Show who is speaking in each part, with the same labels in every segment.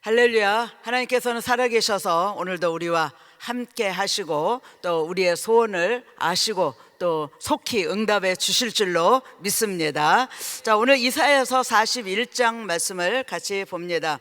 Speaker 1: 할렐루야. 하나님께서는 살아계셔서 오늘도 우리와 함께 하시고 또 우리의 소원을 아시고 또 속히 응답해 주실 줄로 믿습니다. 자, 오늘 이사야서 41장 말씀을 같이 봅니다.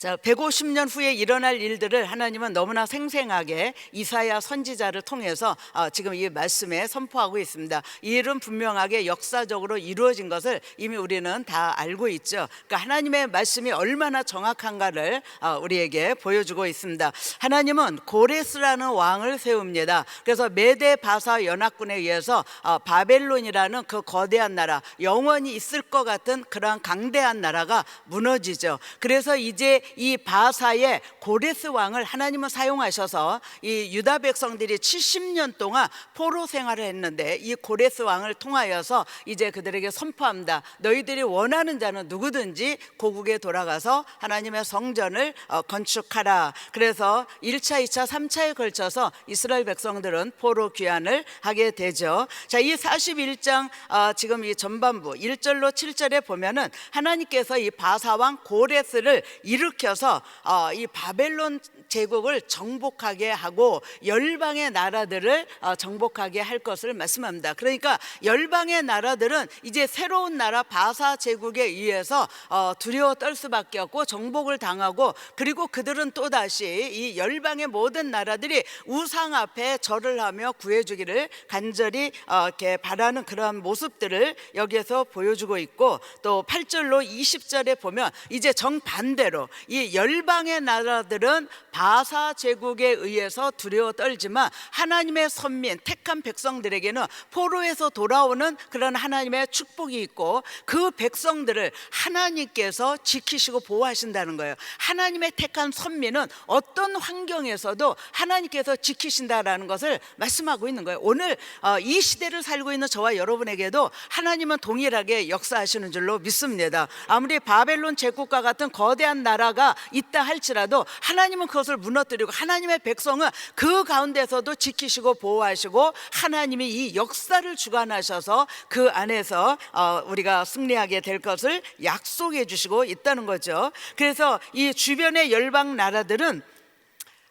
Speaker 1: 자, 150년 후에 일어날 일들을 하나님은 너무나 생생하게 이사야 선지자를 통해서 어, 지금 이 말씀에 선포하고 있습니다. 이 일은 분명하게 역사적으로 이루어진 것을 이미 우리는 다 알고 있죠. 그러니까 하나님의 말씀이 얼마나 정확한가를 어, 우리에게 보여주고 있습니다. 하나님은 고레스라는 왕을 세웁니다. 그래서 메데 바사 연합군에 의해서 어, 바벨론이라는 그 거대한 나라, 영원히 있을 것 같은 그러한 강대한 나라가 무너지죠. 그래서 이제 이 바사의 고레스 왕을 하나님은 사용하셔서 이 유다 백성들이 70년 동안 포로 생활을 했는데 이 고레스 왕을 통하여서 이제 그들에게 선포합니다. 너희들이 원하는 자는 누구든지 고국에 돌아가서 하나님의 성전을 어, 건축하라. 그래서 1차, 2차, 3차에 걸쳐서 이스라엘 백성들은 포로 귀환을 하게 되죠. 자, 이 41장 어, 지금 이 전반부 1절로 7절에 보면은 하나님께서 이 바사왕 고레스를 일으 켜서 어, 이 바벨론 제국을 정복하게 하고 열방의 나라들을 어, 정복하게 할 것을 말씀합니다. 그러니까 열방의 나라들은 이제 새로운 나라 바사 제국에 의해서 어, 두려워 떨 수밖에 없고 정복을 당하고 그리고 그들은 또 다시 이 열방의 모든 나라들이 우상 앞에 절을 하며 구해주기를 간절히 어, 이렇게 바라는 그러한 모습들을 여기에서 보여주고 있고 또 8절로 20절에 보면 이제 정반대로 이 열방의 나라들은 바사 제국에 의해서 두려워 떨지만 하나님의 선민 택한 백성들에게는 포로에서 돌아오는 그런 하나님의 축복이 있고 그 백성들을 하나님께서 지키시고 보호하신다는 거예요. 하나님의 택한 선민은 어떤 환경에서도 하나님께서 지키신다라는 것을 말씀하고 있는 거예요. 오늘 어, 이 시대를 살고 있는 저와 여러분에게도 하나님은 동일하게 역사하시는 줄로 믿습니다. 아무리 바벨론 제국과 같은 거대한 나라가 있다 할지라도 하나님은 그것을 무너뜨리고 하나님의 백성은 그 가운데서도 지키시고 보호하시고 하나님이 이 역사를 주관하셔서 그 안에서 어, 우리가 승리하게 될 것을 약속해 주시고 있다는 거죠. 그래서 이 주변의 열방 나라들은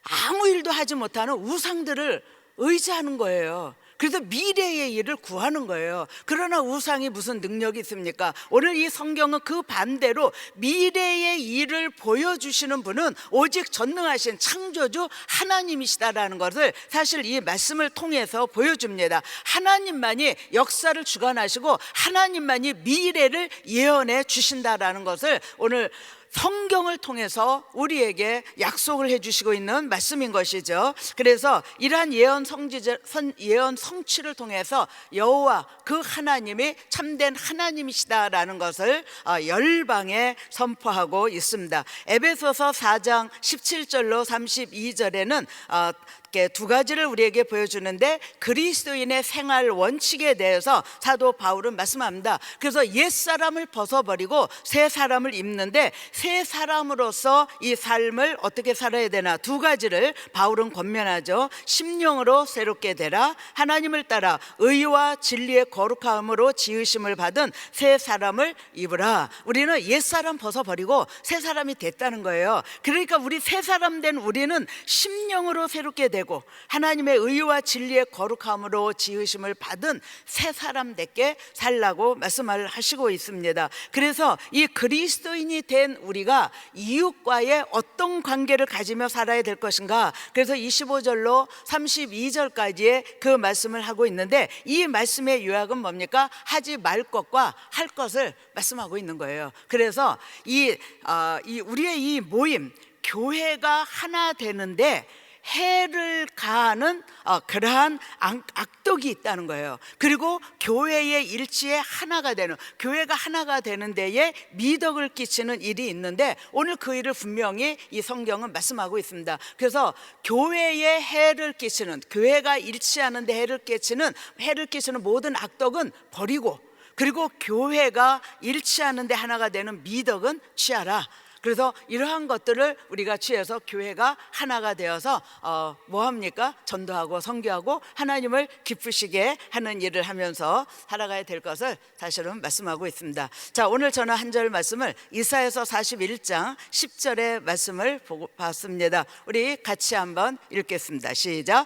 Speaker 1: 아무 일도 하지 못하는 우상들을 의지하는 거예요. 그래서 미래의 일을 구하는 거예요. 그러나 우상이 무슨 능력이 있습니까? 오늘 이 성경은 그 반대로 미래의 일을 보여주시는 분은 오직 전능하신 창조주 하나님이시다라는 것을 사실 이 말씀을 통해서 보여줍니다. 하나님만이 역사를 주관하시고 하나님만이 미래를 예언해 주신다라는 것을 오늘 성경을 통해서 우리에게 약속을 해주시고 있는 말씀인 것이죠. 그래서 이러한 예언 성지절 선 예언 성취를 통해서 여호와 그 하나님이 참된 하나님이시다라는 것을 어, 열방에 선포하고 있습니다. 에베소서 4장 17절로 32절에는 어, 이렇게 두 가지를 우리에게 보여주는데 그리스도인의 생활 원칙에 대해서 사도 바울은 말씀합니다. 그래서 옛 사람을 벗어버리고 새 사람을 입는데 새 사람으로서 이 삶을 어떻게 살아야 되나 두 가지를 바울은 권면하죠. 심령으로 새롭게 되라 하나님을 따라 의와 진리의 거룩함으로 지으심을 받은 새 사람을 입으라. 우리는 옛 사람 벗어버리고 새 사람이 됐다는 거예요. 그러니까 우리 새 사람 된 우리는 심령으로 새롭게 되고 하나님의 의와 진리의 거룩함으로 지으심을 받은 새 사람답게 살라고 말씀을 하시고 있습니다. 그래서 이 그리스도인이 된 우리가 이웃과의 어떤 관계를 가지며 살아야 될 것인가? 그래서 25절로 32절까지의 그 말씀을 하고 있는데 이 말씀의 요약은 뭡니까? 하지 말 것과 할 것을 말씀하고 있는 거예요. 그래서 이, 어, 이 우리의 이 모임 교회가 하나 되는데 해를 가하는 어, 그러한 악- 악독이 있다는 거예요. 그리고 교회의 일치에 하나가 되는 교회가 하나가 되는 데에 미덕을 끼치는 일이 있는데 오늘 그 일을 분명히 이 성경은 말씀하고 있습니다. 그래서 교회에 해를 끼치는 교회가 일치하는 데 해를 끼치는 해를 끼치는 모든 악독은 버리고 그리고 교회가 일치하는 데 하나가 되는 미덕은 취하라. 그래서 이러한 것들을 우리가 취해서 교회가 하나가 되어서 어, 뭐 합니까? 전도하고 선교하고 하나님을 기쁘시게 하는 일을 하면서 살아가야 될 것을 사실은 말씀하고 있습니다. 자, 오늘 저는 한 절 말씀을 이사에서 41장 10절의 말씀을 보고 봤습니다. 우리 같이 한번 읽겠습니다. 시작.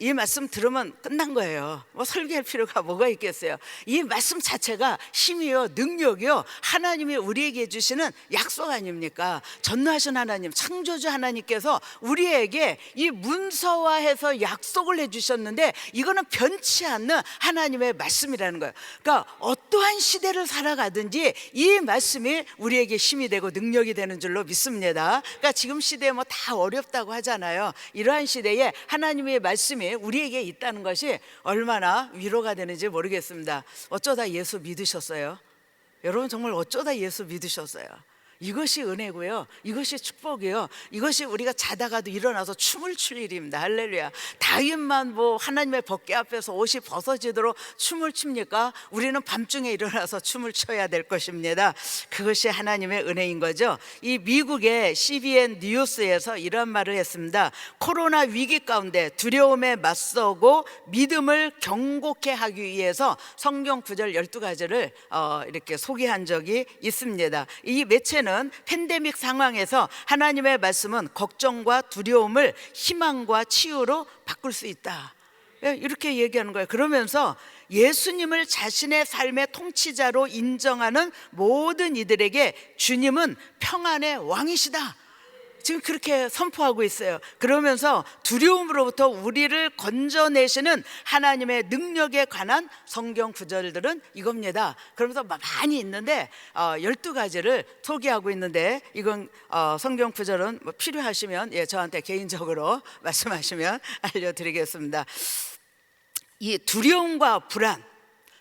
Speaker 1: 이 말씀 들으면 끝난 거예요. 뭐 설계할 필요가 뭐가 있겠어요. 이 말씀 자체가 힘이요, 능력이요, 하나님이 우리에게 주시는 약속 아닙니까? 전능하신 하나님, 창조주 하나님께서 우리에게 이 문서화해서 약속을 해주셨는데 이거는 변치 않는 하나님의 말씀이라는 거예요. 그러니까 어떠한 시대를 살아가든지 이 말씀이 우리에게 힘이 되고 능력이 되는 줄로 믿습니다. 그러니까 지금 시대에 뭐 다 어렵다고 하잖아요. 이러한 시대에 하나님의 말씀이 우리에게 있다는 것이 얼마나 위로가 되는지 모르겠습니다. 어쩌다 예수 믿으셨어요? 여러분 정말 어쩌다 예수 믿으셨어요? 이것이 은혜고요. 이것이 축복이요. 이것이 우리가 자다가도 일어나서 춤을 출 일입니다. 할렐루야. 다윗만 뭐 하나님의 법궤 앞에서 옷이 벗어지도록 춤을 춥니까? 우리는 밤중에 일어나서 춤을 춰야 될 것입니다. 그것이 하나님의 은혜인 거죠. 이 미국의 CBN 뉴스에서 이런 말을 했습니다. 코로나 위기 가운데 두려움에 맞서고 믿음을 경고케 하기 위해서 성경 구절 12가지를 어, 이렇게 소개한 적이 있습니다. 이 매체는 팬데믹 상황에서 하나님의 말씀은 걱정과 두려움을 희망과 치유로 바꿀 수 있다. 예, 이렇게 얘기하는 거예요. 그러면서 예수님을 자신의 삶의 통치자로 인정하는 모든 이들에게 주님은 평안의 왕이시다. 지금 그렇게 선포하고 있어요. 그러면서 두려움으로부터 우리를 건져내시는 하나님의 능력에 관한 성경 구절들은 이겁니다. 그러면서 많이 있는데 어, 12가지를 소개하고 있는데 이건 어, 성경 구절은 뭐 필요하시면 예, 저한테 개인적으로 말씀하시면 알려드리겠습니다. 이 두려움과 불안,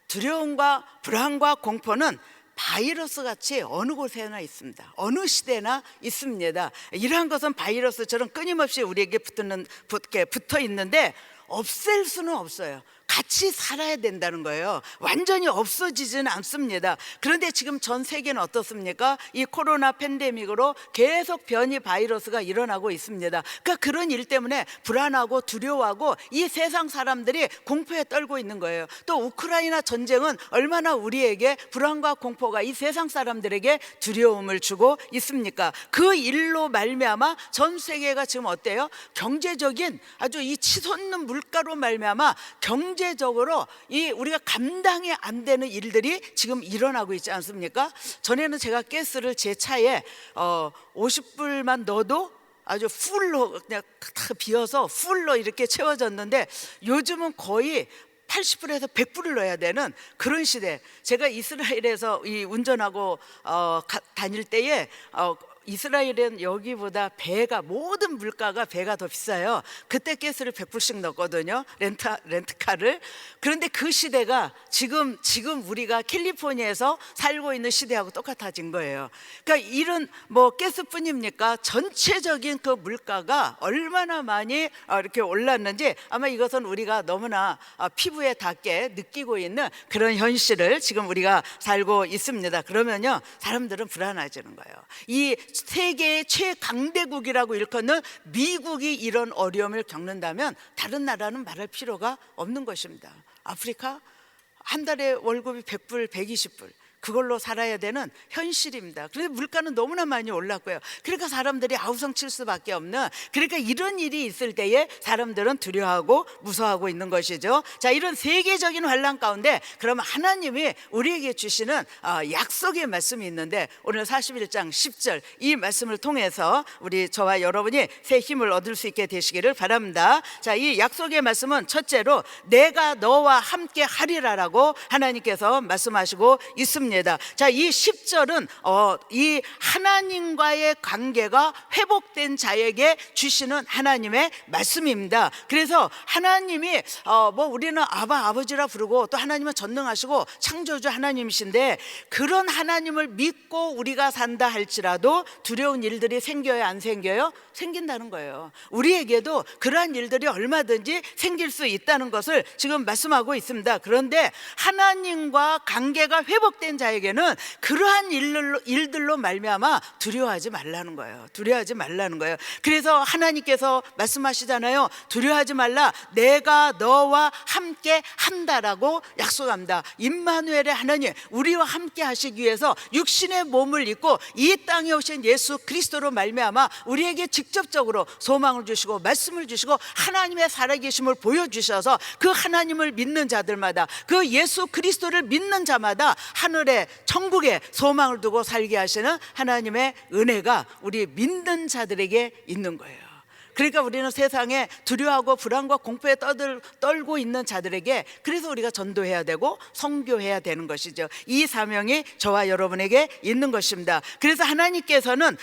Speaker 1: 두려움과 불안과 공포는 바이러스 같이 어느 곳에나 있습니다. 어느 시대나 있습니다. 이러한 것은 바이러스처럼 끊임없이 우리에게 붙는 붙게 붙어 있는데 없앨 수는 없어요. 같이 살아야 된다는 거예요. 완전히 없어지지는 않습니다. 그런데 지금 전 세계는 어떻습니까? 이 코로나 팬데믹으로 계속 변이 바이러스가 일어나고 있습니다. 그러니까 그런 일 때문에 불안하고 두려워하고 이 세상 사람들이 공포에 떨고 있는 거예요. 또 우크라이나 전쟁은 얼마나 우리에게 불안과 공포가 이 세상 사람들에게 두려움을 주고 있습니까? 그 일로 말미암아 전 세계가 지금 어때요? 경제적인 아주 이 치솟는 물가로 말미암아 경제 경제적으로 이 우리가 감당이 안 되는 일들이 지금 일어나고 있지 않습니까? 전에는 제가 가스를 제 차에 어 50불만 넣어도 아주 풀로 그냥 다 비어서 풀로 이렇게 채워졌는데 요즘은 거의 80불에서 100불을 넣어야 되는 그런 시대. 제가 이스라엘에서 이 운전하고 어, 가, 다닐 때에 어, 이스라엘은 여기보다 배가 모든 물가가 배가 더 비싸요. 그때 가스를 100불씩 넣거든요. 렌트 렌트카를. 그런데 그 시대가 지금 지금 우리가 캘리포니아에서 살고 있는 시대하고 똑같아진 거예요. 그러니까 이런 뭐 가스뿐입니까? 전체적인 그 물가가 얼마나 많이 어, 이렇게 올랐는지 아마 이것은 우리가 너무나 어, 피부에 닿게 느끼고 있는 그런 현실을 지금 우리가 살고 있습니다. 그러면요 사람들은 불안해지는 거예요. 이 세계의 최강대국이라고 일컫는 미국이 이런 어려움을 겪는다면 다른 나라는 말할 필요가 없는 것입니다. 아프리카 한 달에 월급이 100불, 120불. 그걸로 살아야 되는 현실입니다. 그런데 물가는 너무나 많이 올랐고요. 그러니까 사람들이 아우성 칠 수밖에 없는 그러니까 이런 일이 있을 때에 사람들은 두려워하고 무서워하고 있는 것이죠. 자, 이런 세계적인 환란 가운데 그러면 하나님이 우리에게 주시는 어, 약속의 말씀이 있는데 오늘 41장 10절 이 말씀을 통해서 우리 저와 여러분이 새 힘을 얻을 수 있게 되시기를 바랍니다. 자, 이 약속의 말씀은 첫째로 내가 너와 함께 하리라라고 하나님께서 말씀하시고 있습니다. 믿습니다. 자, 이 10절은 어, 이 하나님과의 관계가 회복된 자에게 주시는 하나님의 말씀입니다. 그래서 하나님이 어, 뭐 우리는 아바 아버지라 부르고 또 하나님은 전능하시고 창조주 하나님이신데 그런 하나님을 믿고 우리가 산다 할지라도 두려운 일들이 생겨요 안 생겨요? 생긴다는 거예요. 우리에게도 그러한 일들이 얼마든지 생길 수 있다는 것을 지금 말씀하고 있습니다. 그런데 하나님과 관계가 회복된 자에게는 그러한 일들로, 일들로 말미암아 두려워하지 말라는 거예요. 두려워하지 말라는 거예요. 그래서 하나님께서 말씀하시잖아요. 두려워하지 말라. 내가 너와 함께 한다라고 약속합니다. 임마누엘의 하나님 우리와 함께 하시기 위해서 육신의 몸을 입고 이 땅에 오신 예수 그리스도로 말미암아 우리에게 직접적으로 소망을 주시고 말씀을 주시고 하나님의 살아계심을 보여주셔서 그 하나님을 믿는 자들마다 그 예수 그리스도를 믿는 자마다 하늘에 천국에 소망을 두고 살게 하시는 하나님의 은혜가 우리 믿는 자들에게 있는 거예요. 그러니까 우리는 세상에 두려워하고 불안과 공포에 떠들, 떨고 있는 자들에게 그래서 우리가 전도해야 되고 성교해야 되는 것이죠. 이 사명이 저와 여러분에게 있는 것입니다. 그래서 하나님께서는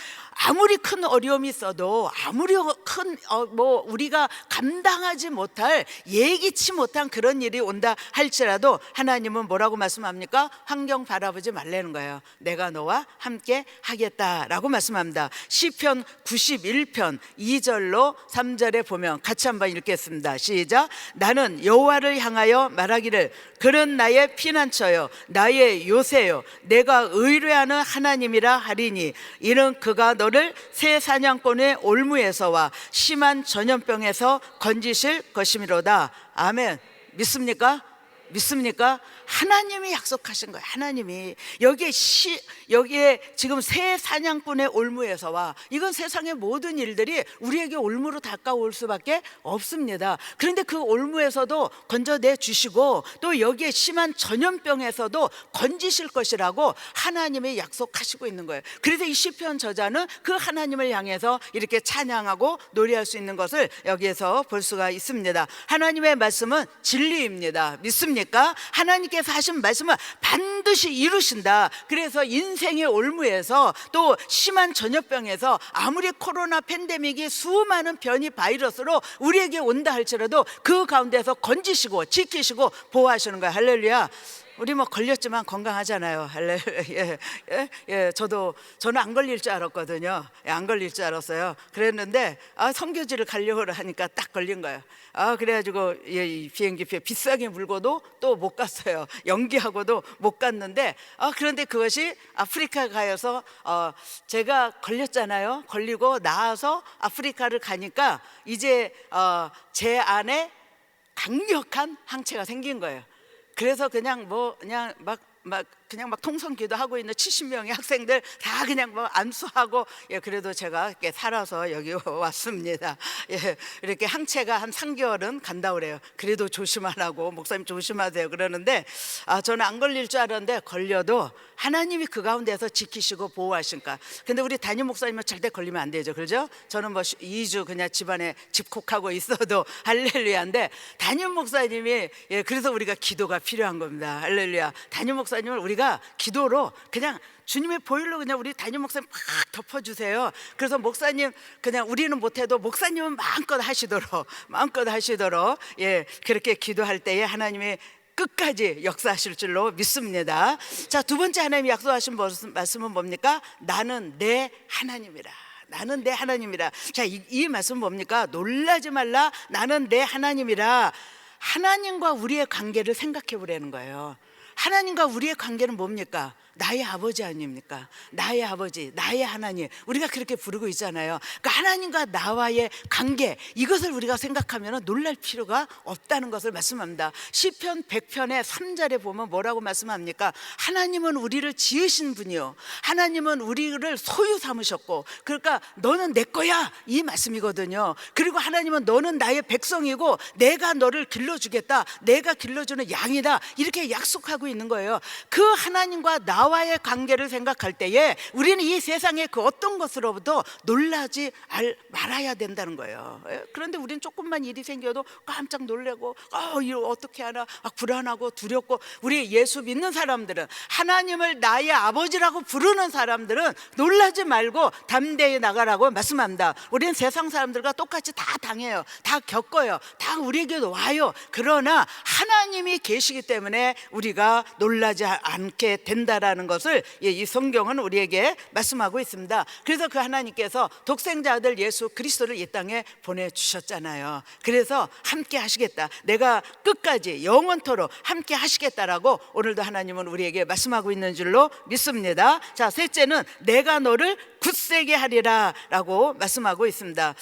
Speaker 1: 아무리 큰 어려움이 있어도 아무리 큰 뭐 우리가 감당하지 못할 예기치 못한 그런 일이 온다 할지라도 하나님은 뭐라고 말씀합니까? 환경 바라보지 말라는 거예요. 내가 너와 함께 하겠다라고 말씀합니다. 시편 91편 2절로 3절에 보면 같이 한번 읽겠습니다. 시작. 나는 여호와를 향하여 말하기를 그는 나의 피난처요 나의 요새요 내가 의뢰하는 하나님이라 하리니 이는 그가 너를 새 사냥꾼의 올무에서와 심한 전염병에서 건지실 것이미로다. 아멘. 믿습니까? 믿습니까? 하나님이 약속하신 거예요. 하나님이 여기에 시 여기에 지금 새 사냥꾼의 올무에서와 이건 세상의 모든 일들이 우리에게 올무로 다가올 수밖에 없습니다. 그런데 그 올무에서도 건져내 주시고 또 여기에 심한 전염병에서도 건지실 것이라고 하나님이 약속하시고 있는 거예요. 그래서 이 시편 저자는 그 하나님을 향해서 이렇게 찬양하고 노래할 수 있는 것을 여기에서 볼 수가 있습니다. 하나님의 말씀은 진리입니다. 믿습니까? 하나님께 서 하신 말씀은 반드시 이루신다. 그래서 인생의 올무에서 또 심한 전염병에서 아무리 코로나 팬데믹이 수많은 변이 바이러스로 우리에게 온다 할지라도 그 가운데서 건지시고 지키시고 보호하시는 거예요. 할렐루야. 우리 뭐 걸렸지만 건강하잖아요. 할렐 예, 예, 예, 저도 저는 안 걸릴 줄 알았거든요. 예, 안 걸릴 줄 알았어요. 그랬는데 아 성교지를 가려고 하니까 딱 걸린 거예요. 아 그래가지고 예, 이 비행기표 비싸게 물고도 또 못 갔어요. 연기하고도 못 갔는데 아 그런데 그것이 아프리카 가서 어, 제가 걸렸잖아요. 걸리고 나와서 아프리카를 가니까 이제 어, 제 안에 강력한 항체가 생긴 거예요. 그래서 그냥 뭐 그냥 막 막 그냥 막 통성 기도 하고 있는 70명의 학생들 다 그냥 뭐 안수하고 예 그래도 제가 이렇게 살아서 여기 왔습니다. 예 이렇게 항체가 한 3개월은 간다 그래요. 그래도 조심하라고 목사님 조심하세요 그러는데 아 저는 안 걸릴 줄 알았는데 걸려도 하나님이 그 가운데서 지키시고 보호하신가. 근데 우리 담임 목사님은 절대 걸리면 안 되죠. 그렇죠? 저는 뭐 2주 그냥 집안에 집콕하고 있어도 할렐루야인데 담임 목사님이 예 그래서 우리가 기도가 필요한 겁니다. 할렐루야. 담임 목사님을 우리 가 기도로 그냥 주님의 보일로 그냥 우리 담임 목사님 막 덮어주세요. 그래서 목사님 그냥 우리는 못해도 목사님은 마음껏 하시도록 마음껏 하시도록 예 그렇게 기도할 때에 하나님의 끝까지 역사하실 줄로 믿습니다. 자, 두 번째 하나님이 약속하신 말씀은 뭡니까? 나는 내 하나님이라. 나는 내 하나님이라. 자, 이, 이 말씀은 뭡니까? 놀라지 말라. 나는 내 하나님이라. 하나님과 우리의 관계를 생각해 보라는 거예요. 하나님과 우리의 관계는 뭡니까? 나의 아버지 아닙니까? 나의 아버지, 나의 하나님. 우리가 그렇게 부르고 있잖아요. 그러니까 하나님과 나와의 관계, 이것을 우리가 생각하면 놀랄 필요가 없다는 것을 말씀합니다. 시편 100편의 3절에 보면 뭐라고 말씀합니까? 하나님은 우리를 지으신 분이요. 하나님은 우리를 소유 삼으셨고, 그러니까 너는 내 거야. 이 말씀이거든요. 그리고 하나님은 너는 나의 백성이고, 내가 너를 길러 주겠다. 내가 길러 주는 양이다. 이렇게 약속하고 있는 거예요. 그 하나님과 나 나와의 관계를 생각할 때에 우리는 이 세상의 그 어떤 것으로부터 놀라지 알- 말아야 된다는 거예요. 예, 그런데 우리는 조금만 일이 생겨도 깜짝 놀래고 어, 이거 어떻게 하나 아, 불안하고 두렵고 우리 예수 믿는 사람들은 하나님을 나의 아버지라고 부르는 사람들은 놀라지 말고 담대히 나가라고 말씀합니다. 우리는 세상 사람들과 똑같이 다 당해요. 다 겪어요. 다 우리에게도 와요. 그러나 하나님이 계시기 때문에 우리가 놀라지 않게 된다라는 것을 예, 이 성경은 우리에게 말씀하고 있습니다. 그래서 그 하나님께서 독생자 아들 예수 그리스도를 이 땅에 보내 주셨잖아요. 그래서 함께 하시겠다. 내가 끝까지 영원토록 함께 하시겠다라고 오늘도 하나님은 우리에게 말씀하고 있는 줄로 믿습니다. 자, 셋째는 내가 너를 굳세게 하리라라고 말씀하고 있습니다.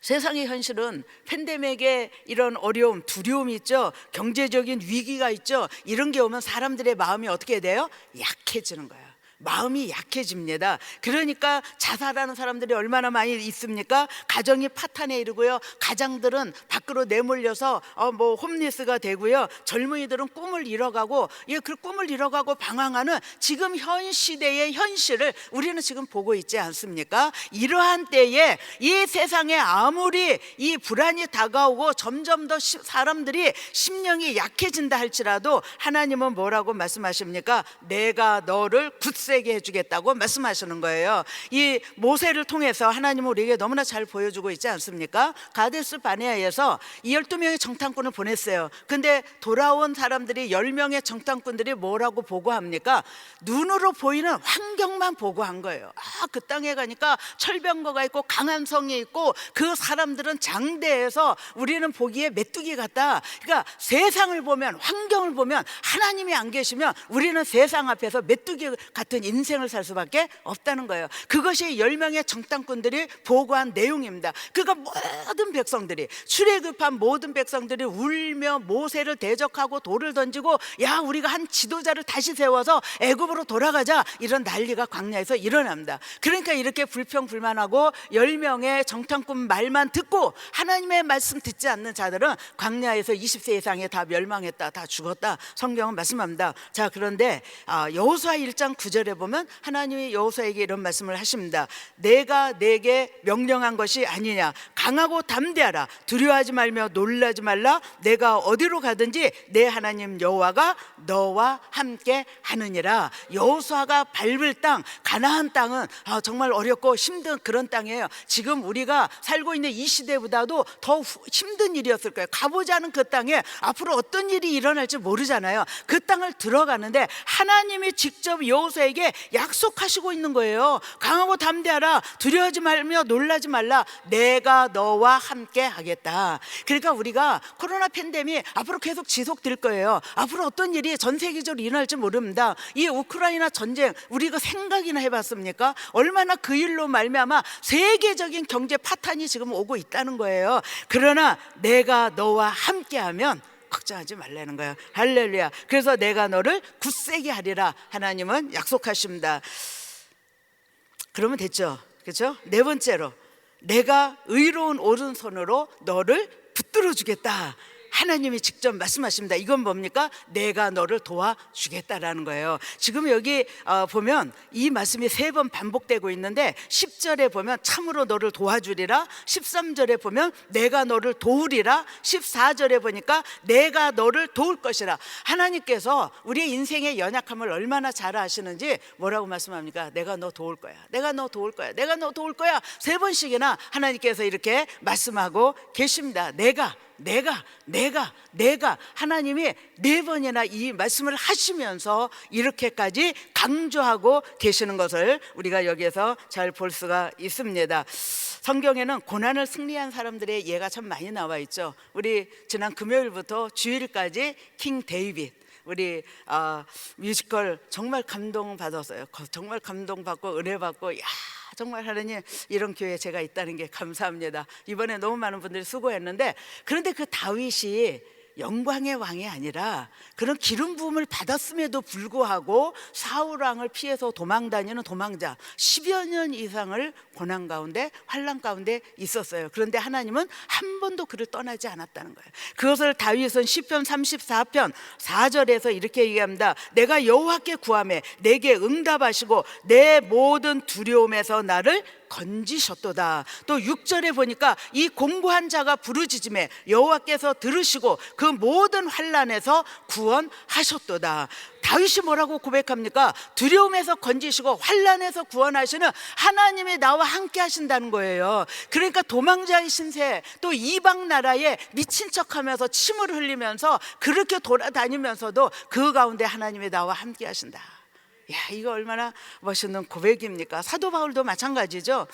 Speaker 1: 세상의 현실은 팬데믹의 이런 어려움, 두려움이 있죠. 경제적인 위기가 있죠. 이런 게 오면 사람들의 마음이 어떻게 돼요? 약해지는 거예요. 마음이 약해집니다. 그러니까 자살하는 사람들이 얼마나 많이 있습니까? 가정이 파탄에 이르고요. 가장들은 밖으로 내몰려서 어, 뭐 홈리스가 되고요. 젊은이들은 꿈을 잃어가고 예, 그 꿈을 잃어가고 방황하는 지금 현 시대의 현실을 우리는 지금 보고 있지 않습니까? 이러한 때에 이 세상에 아무리 이 불안이 다가오고 점점 더 시- 사람들이 심령이 약해진다 할지라도 하나님은 뭐라고 말씀하십니까? 내가 너를 굳 세게 해주겠다고 말씀하시는 거예요. 이 모세를 통해서 하나님은 우리에게 너무나 잘 보여주고 있지 않습니까? 가데스 바네아에서 이 12명의 정탐꾼을 보냈어요. 근데 돌아온 사람들이 10명의 정탐꾼들이 뭐라고 보고합니까? 눈으로 보이는 환경만 보고한 거예요. 아, 그 땅에 가니까 철병거가 있고 강한 성이 있고 그 사람들은 장대해서 우리는 보기에 메뚜기 같다. 그러니까 세상을 보면 환경을 보면 하나님이 안 계시면 우리는 세상 앞에서 메뚜기 같은 인생을 살 수밖에 없다는 거예요. 그것이 열 명의 정탐꾼들이 보고한 내용입니다. 그러니까 모든 백성들이 출애굽한 모든 백성들이 울며 모세를 대적하고 돌을 던지고 야 우리가 한 지도자를 다시 세워서 애굽으로 돌아가자 이런 난리가 광야에서 일어납니다. 그러니까 이렇게 불평불만하고 열 명의 정탐꾼 말만 듣고 하나님의 말씀 듣지 않는 자들은 광야에서 20세 이상에 다 멸망했다, 다 죽었다. 성경은 말씀합니다. 자 그런데 아, 여호수아 1장 9절에 보면 하나님이 여호수아에게 이런 말씀을 하십니다. 내가 내게 명령한 것이 아니냐. 강하고 담대하라. 두려워하지 말며 놀라지 말라. 내가 어디로 가든지 내 하나님 여호와가 너와 함께 하느니라. 여호수아가 밟을 땅 가나안 땅은 아, 정말 어렵고 힘든 그런 땅이에요. 지금 우리가 살고 있는 이 시대보다도 더 후- 힘든 일이었을 거예요. 가보자는 그 땅에 앞으로 어떤 일이 일어날지 모르잖아요. 그 땅을 들어가는데 하나님이 직접 여호수아에게 약속하시고 있는 거예요. 강하고 담대하라. 두려워하지 말며 놀라지 말라. 내가 너와 함께 하겠다. 그러니까 우리가 코로나 팬데믹 앞으로 계속 지속될 거예요. 앞으로 어떤 일이 전 세계적으로 일어날지 모릅니다. 이 우크라이나 전쟁 우리가 생각이나 해봤습니까? 얼마나 그 일로 말미암아 세계적인 경제 파탄이 지금 오고 있다는 거예요. 그러나 내가 너와 함께하면 걱정하지 말라는 거예요. 할렐루야. 그래서 내가 너를 굳세게 하리라 하나님은 약속하십니다. 그러면 됐죠. 그렇죠? 네 번째로 내가 의로운 오른손으로 너를 붙들어 주겠다. 하나님이 직접 말씀하십니다. 이건 뭡니까? 내가 너를 도와주겠다라는 거예요. 지금 여기 어, 보면 이 말씀이 세 번 반복되고 있는데 10절에 보면 참으로 너를 도와주리라 13절에 보면 내가 너를 도우리라 14절에 보니까 내가 너를 도울 것이라 하나님께서 우리의 인생의 연약함을 얼마나 잘 아시는지 뭐라고 말씀합니까? 내가 너 도울 거야. 내가 너 도울 거야. 내가 너 도울 거야. 세 번씩이나 하나님께서 이렇게 말씀하고 계십니다. 내가 내가 내가 내가 하나님이 네 번이나 이 말씀을 하시면서 이렇게까지 강조하고 계시는 것을 우리가 여기에서 잘 볼 수가 있습니다. 성경에는 고난을 승리한 사람들의 예가 참 많이 나와 있죠. 우리 지난 금요일부터 주일까지 킹 데이빗 우리 아, 뮤지컬 정말 감동 받았어요. 정말 감동 받고 은혜 받고 야 정말 하나님 이런 교회 에 제가 있다는 게 감사합니다. 이번에 너무 많은 분들이 수고했는데 그런데 그 다윗이 영광의 왕이 아니라 그런 기름 부음을 받았음에도 불구하고 사울 왕을 피해서 도망 다니는 도망자 10여 년 이상을 고난 가운데 환란 가운데 있었어요. 그런데 하나님은 한 번도 그를 떠나지 않았다는 거예요. 그것을 다윗은 시편 34편 4절에서 이렇게 얘기합니다. 내가 여호와께 구함에 내게 응답하시고 내 모든 두려움에서 나를 건지셨도다. 또 6절에 보니까 이 공고한 자가 부르짖음에 여호와께서 들으시고 그 모든 환란에서 구원하셨도다. 다윗이 뭐라고 고백합니까? 두려움에서 건지시고 환란에서 구원하시는 하나님이 나와 함께 하신다는 거예요. 그러니까 도망자의 신세 또 이방 나라에 미친 척하면서 침을 흘리면서 그렇게 돌아다니면서도 그 가운데 하나님이 나와 함께 하신다. 야, 이거 얼마나 멋있는 고백입니까? 사도 바울도 마찬가지죠.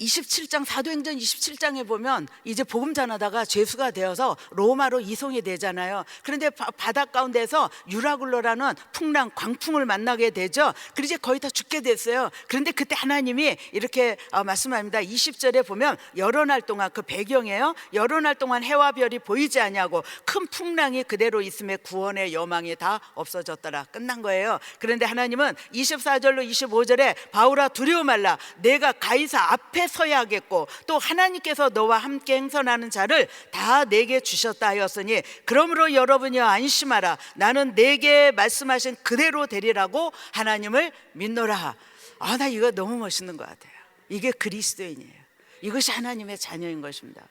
Speaker 1: 27장 사도행전 27장에 보면 이제 복음 전하다가 죄수가 되어서 로마로 이송이 되잖아요. 그런데 바, 바다 가운데서 유라굴로라는 풍랑 광풍을 만나게 되죠. 그리고 이제 거의 다 죽게 됐어요. 그런데 그때 하나님이 이렇게 어, 말씀합니다. 20절에 보면 여러 날 동안 그 배경이에요. 여러 날 동안 해와 별이 보이지 아니하고 큰 풍랑이 그대로 있음에 구원의 여망이 다 없어졌더라. 끝난 거예요. 그런데 하나님은 24절로 25절에 바울아 두려워 말라. 내가 가이사 앞에 서야겠고 또 하나님께서 너와 함께 행선하는 자를 다 내게 주셨다 하였으니 그러므로 여러분이 안심하라. 나는 내게 말씀하신 그대로 되리라고 하나님을 믿노라. 아, 나 이거 너무 멋있는 것 같아요. 이게 그리스도인이에요. 이것이 하나님의 자녀인 것입니다.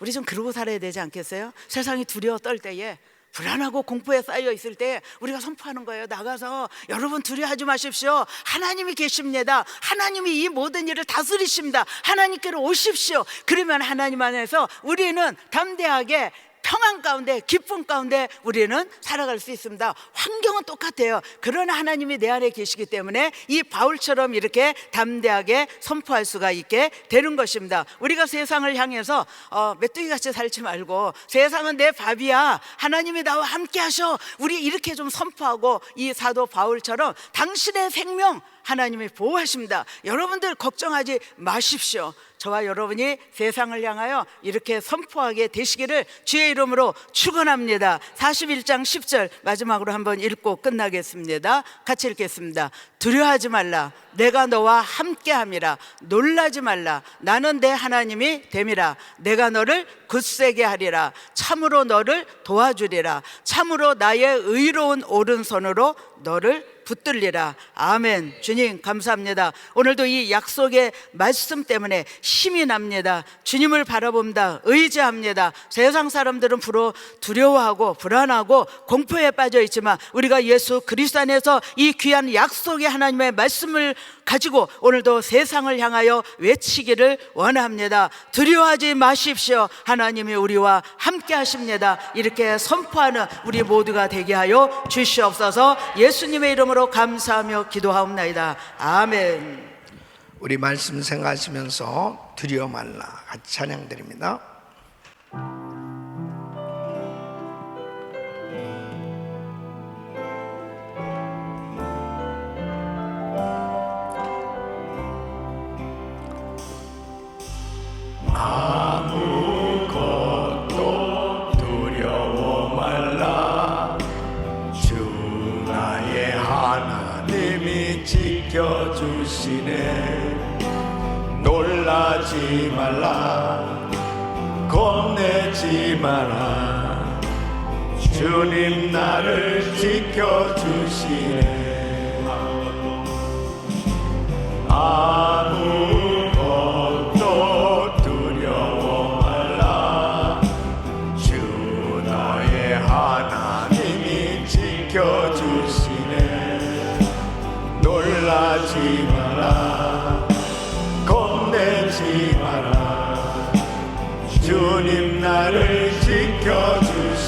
Speaker 1: 우리 좀 그러고 살아야 되지 않겠어요? 세상이 두려워 떨 때에 불안하고 공포에 쌓여 있을 때 우리가 선포하는 거예요. 나가서 여러분 두려워하지 마십시오. 하나님이 계십니다. 하나님이 이 모든 일을 다스리십니다. 하나님께로 오십시오. 그러면 하나님 안에서 우리는 담대하게 평안 가운데 기쁨 가운데 우리는 살아갈 수 있습니다. 환경은 똑같아요. 그러나 하나님이 내 안에 계시기 때문에 이 바울처럼 이렇게 담대하게 선포할 수가 있게 되는 것입니다. 우리가 세상을 향해서 어, 메뚜기 같이 살지 말고 세상은 내 밥이야. 하나님이 나와 함께 하셔. 우리 이렇게 좀 선포하고 이 사도 바울처럼 당신의 생명 하나님이 보호하십니다. 여러분들 걱정하지 마십시오. 저와 여러분이 세상을 향하여 이렇게 선포하게 되시기를 주의 이름으로 축원합니다. 41장 10절 마지막으로 한번 읽고 끝나겠습니다. 같이 읽겠습니다. 두려워하지 말라. 내가 너와 함께 함이라. 놀라지 말라. 나는 내 하나님이 됨이라. 내가 너를 굳세게 하리라. 참으로 너를 도와주리라. 참으로 나의 의로운 오른손으로 너를 붙들리라. 아멘. 주님, 감사합니다. 오늘도 이 약속의 말씀 때문에 힘이 납니다. 주님을 바라봅니다. 의지합니다. 세상 사람들은 부러 두려워하고 불안하고 공포에 빠져 있지만 우리가 예수 그리스도 안에서 이 귀한 약속의 하나님의 말씀을 가지고 오늘도 세상을 향하여 외치기를 원합니다. 두려워하지 마십시오. 하나님이 우리와 함께 하십니다. 이렇게 선포하는 우리 모두가 되게 하여 주시옵소서 예수님의 이름으로 감사하며 기도하옵나이다. 아멘.
Speaker 2: 우리 말씀 생각하시면서 두려워 말라 같이 찬양 드립니다.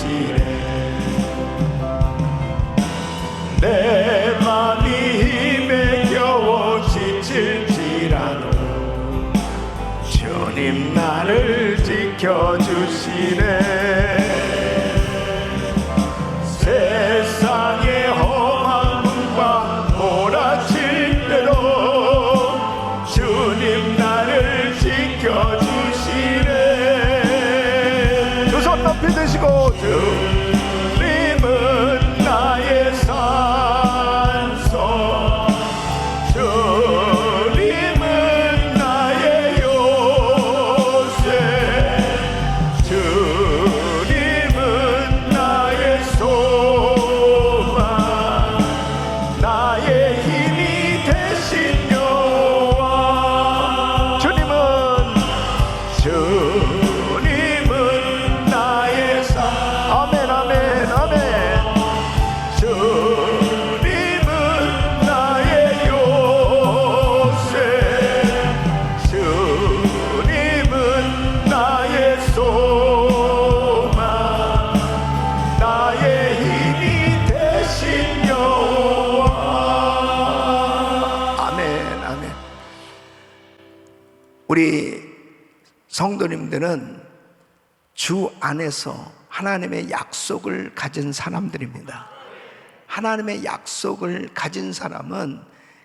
Speaker 3: 지
Speaker 2: you. 성도님들은 주 안에서 하나님의 약속을 가진 사람들입니다. 하나님의 약속을 가진 사람은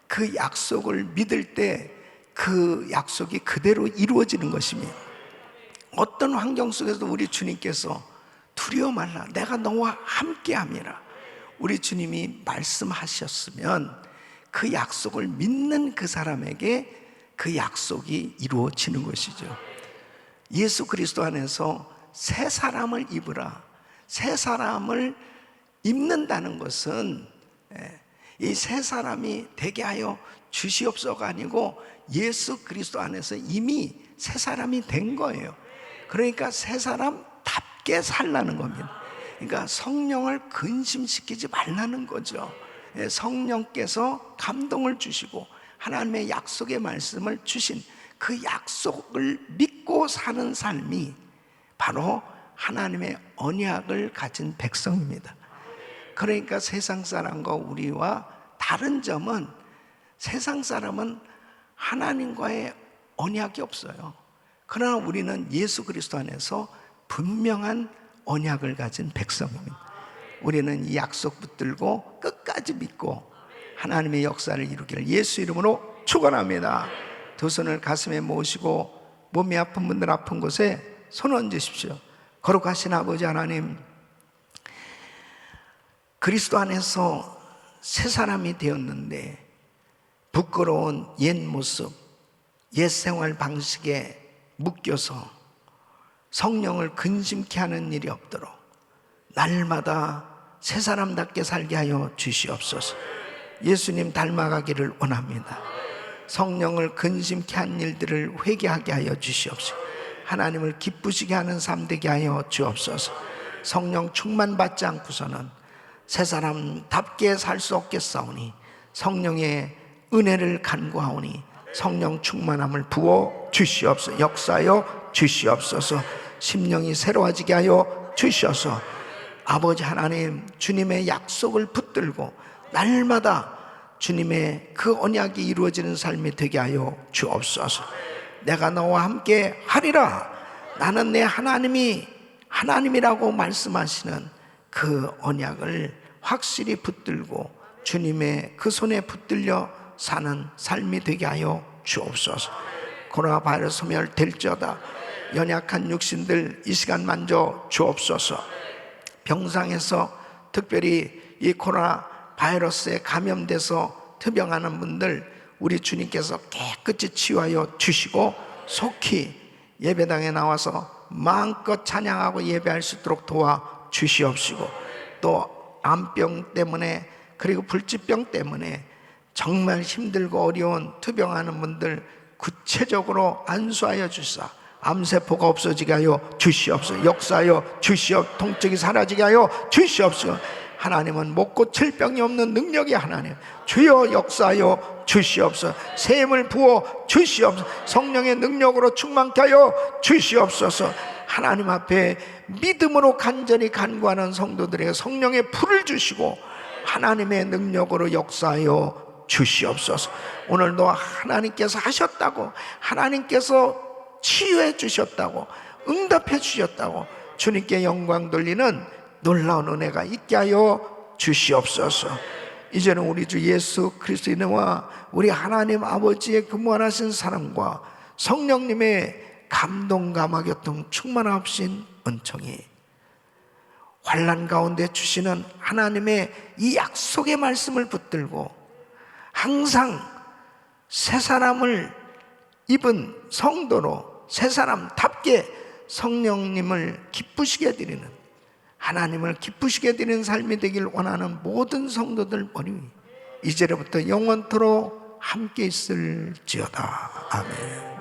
Speaker 2: 그 약속을 믿을 때 그 약속이 그대로 이루어지는 것입니다. 어떤 환경 속에서도 우리 주님께서 두려워 말라. 내가 너와 함께 함이라. 우리 주님이 말씀하셨으면 그 약속을 믿는 그 사람에게 그 약속이 이루어지는 것이죠. 예수 그리스도 안에서 새 사람을 입으라. 새 사람을 입는다는 것은 이 새 사람이 되게 하여 주시옵소가 아니고 예수 그리스도 안에서 이미 새 사람이 된 거예요. 그러니까 새 사람답게 살라는 겁니다. 그러니까 성령을 근심시키지 말라는 거죠. 예, 성령께서 감동을 주시고 하나님의 약속의 말씀을 주신 그 약속을 믿고 사는 삶이 바로 하나님의 언약을 가진 백성입니다. 그러니까 세상 사람과 우리와 다른 점은 세상 사람은 하나님과의 언약이 없어요. 그러나 우리는 예수 그리스도 안에서 분명한 언약을 가진 백성입니다. 우리는 이 약속 붙들고 끝까지 믿고 하나님의 역사를 이루기를 예수 이름으로 축원합니다. 두 손을 가슴에 모시고 몸이 아픈 분들 아픈 곳에 손 얹으십시오. 거룩하신 아버지 하나님, 그리스도 안에서 새 사람이 되었는데 부끄러운 옛 모습, 옛 생활 방식에 묶여서 성령을 근심케 하는 일이 없도록 날마다 새 사람답게 살게 하여 주시옵소서. 예수님 닮아가기를 원합니다. 성령을 근심케 한 일들을 회개하게 하여 주시옵소서. 하나님을 기쁘시게 하는 삶 되게 하여 주옵소서. 성령 충만 받지 않고서는 새 사람답게 살 수 없겠사오니 성령의 은혜를 간구하오니 성령 충만함을 부어 주시옵소서. 역사여 주시옵소서. 심령이 새로워지게 하여 주시옵소서. 아버지 하나님 주님의 약속을 붙들고 날마다 주님의 그 언약이 이루어지는 삶이 되게 하여 주옵소서. 내가 너와 함께 하리라. 나는 내 하나님이 하나님이라고 말씀하시는 그 언약을 확실히 붙들고 주님의 그 손에 붙들려 사는 삶이 되게 하여 주옵소서. 코로나 바이러스 소멸될지어다. 연약한 육신들 이 시간 만져 주옵소서. 병상에서 특별히 이 코로나 바이러스에 감염돼서 투병하는 분들 우리 주님께서 깨끗이 치유하여 주시고 속히 예배당에 나와서 마음껏 찬양하고 예배할 수 있도록 도와 주시옵시고 또 암병 때문에 그리고 불치병 때문에 정말 힘들고 어려운 투병하는 분들 구체적으로 안수하여 주사 암세포가 없어지게 하여 주시옵소서 역사하여 주시옵 통증이 사라지게 하여 주시옵소서 하나님은 못 고칠 병이 없는 능력이 하나님. 주여 역사하여 주시옵소서 샘을 부어 주시옵소서 성령의 능력으로 충만케 하여 주시옵소서. 하나님 앞에 믿음으로 간절히 간구하는 성도들에게 성령의 불을 주시고 하나님의 능력으로 역사하여 주시옵소서. 오늘도 하나님께서 하셨다고 하나님께서 치유해 주셨다고 응답해 주셨다고 주님께 영광 돌리는 놀라운 은혜가 있게 하여 주시옵소서. 이제는 우리 주 예수 그리스도 이름과 우리 하나님 아버지의 근무하신 사랑과 성령님의 감동 감화 교통 충만하신 은총이 환란 가운데 주시는 하나님의 이 약속의 말씀을 붙들고 항상 새 사람을 입은 성도로 새 사람답게 성령님을 기쁘시게 드리는 하나님을 기쁘시게 드리는 삶이 되길 원하는 모든 성도들 머리 위 이제로부터 영원토록 함께 있을지어다 아멘.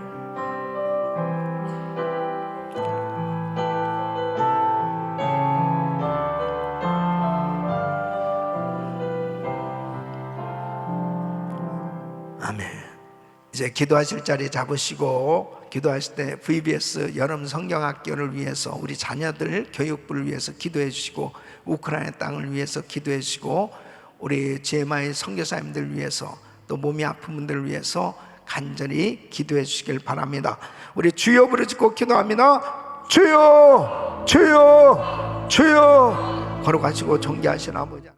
Speaker 2: 아멘. 이제 기도하실 자리 잡으시고 기도하실 때 VBS 여름 성경학교를 위해서 우리 자녀들 교육부를 위해서 기도해 주시고 우크라이나 땅을 위해서 기도해 주시고 우리 제마의 선교사님들 위해서 또 몸이 아픈 분들을 위해서 간절히 기도해 주시길 바랍니다. 우리 주여 부르짖고 기도합니다. 주여, 주여, 주여 걸어가시고 존귀하신 아버지.